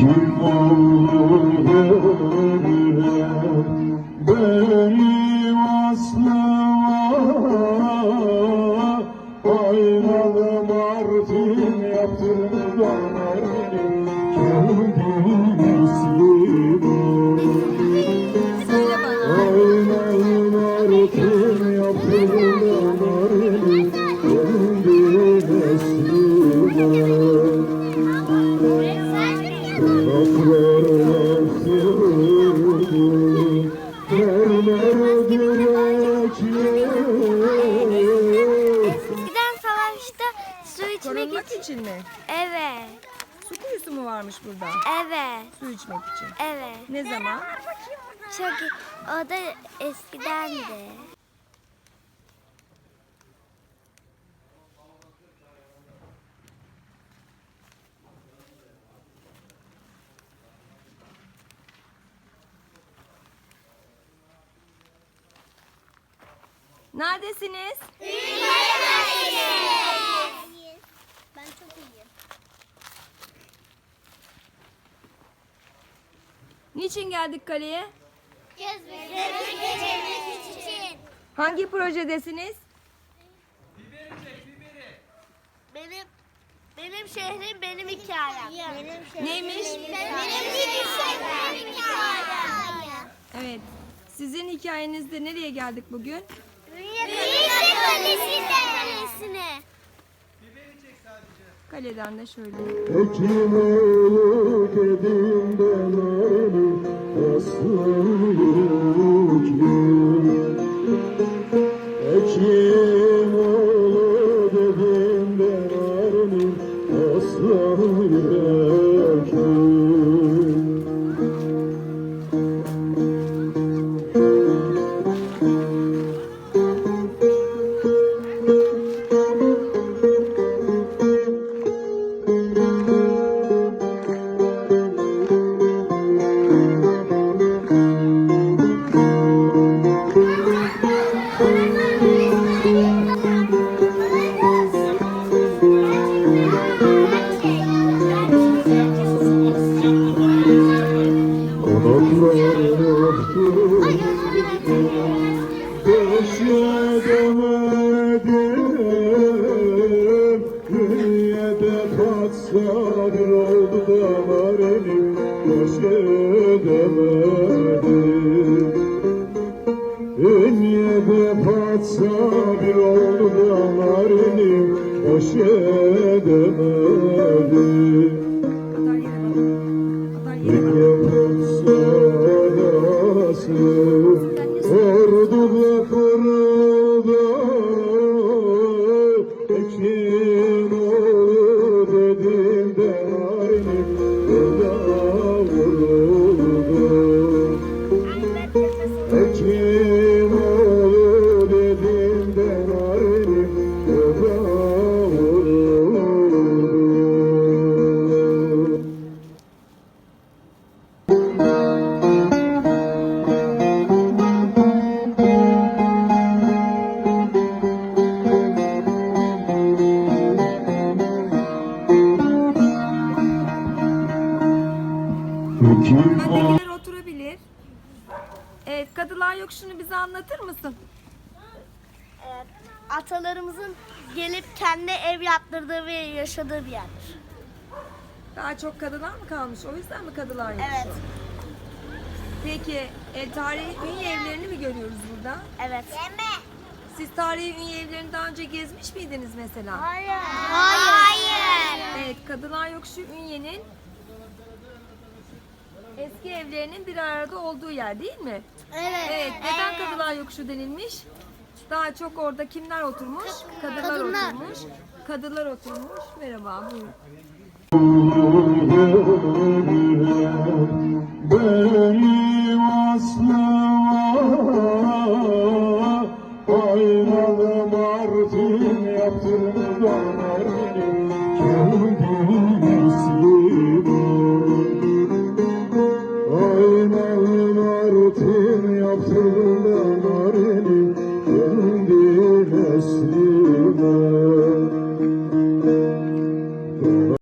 Kim olur benim aslıma Aynalı Giden savaşta su içmek Korunmak için. için mi? Evet. Su kuyusu mu varmış burada? Evet. Su içmek için. Evet. Ne zaman? Çok. O da eskidendi. Neredesiniz? Ben çok iyiyim. Niçin geldik kaleye? Gezmek için. Hangi projedesiniz? Benim benim şehrim benim hikayem. Benim şehrim Neymiş? benim şehrim hikayem. Evet. Sizin hikayenizde nereye geldik bugün? Kalesi'ne. Kaleden de şöyle. Ekim oğlu dediğimden ölüm aslan yok Ekim Dünyada bir oldu damarım Düşemedim Dünyada patsa bir oldu damarım Düşemedim Kadar yere Öndekiler oturabilir. Evet, Kadılar Yokuşu'nu bize anlatır mısın? Atalarımızın gelip kendi ev yaptırdığı ve yaşadığı bir yerdir. Daha çok kadılar mı kalmış? O yüzden mi Kadılar Yokuşu? Evet. Peki, e, tarihi ünye evlerini mi görüyoruz burada? Evet. Siz tarihi ünye evlerini daha önce gezmiş miydiniz mesela? Hayır. Hayır. Evet, Kadılar Yokuşu Ünye'nin eski evlerinin bir arada olduğu yer değil mi? Evet. Evet. Neden evet. Kadılar Yokuşu denilmiş? Daha çok orada kimler oturmuş? Kadınlar, Kadınlar. oturmuş. Kadılar oturmuş. Merhaba. Buyurun. Benim martin yaptırdı through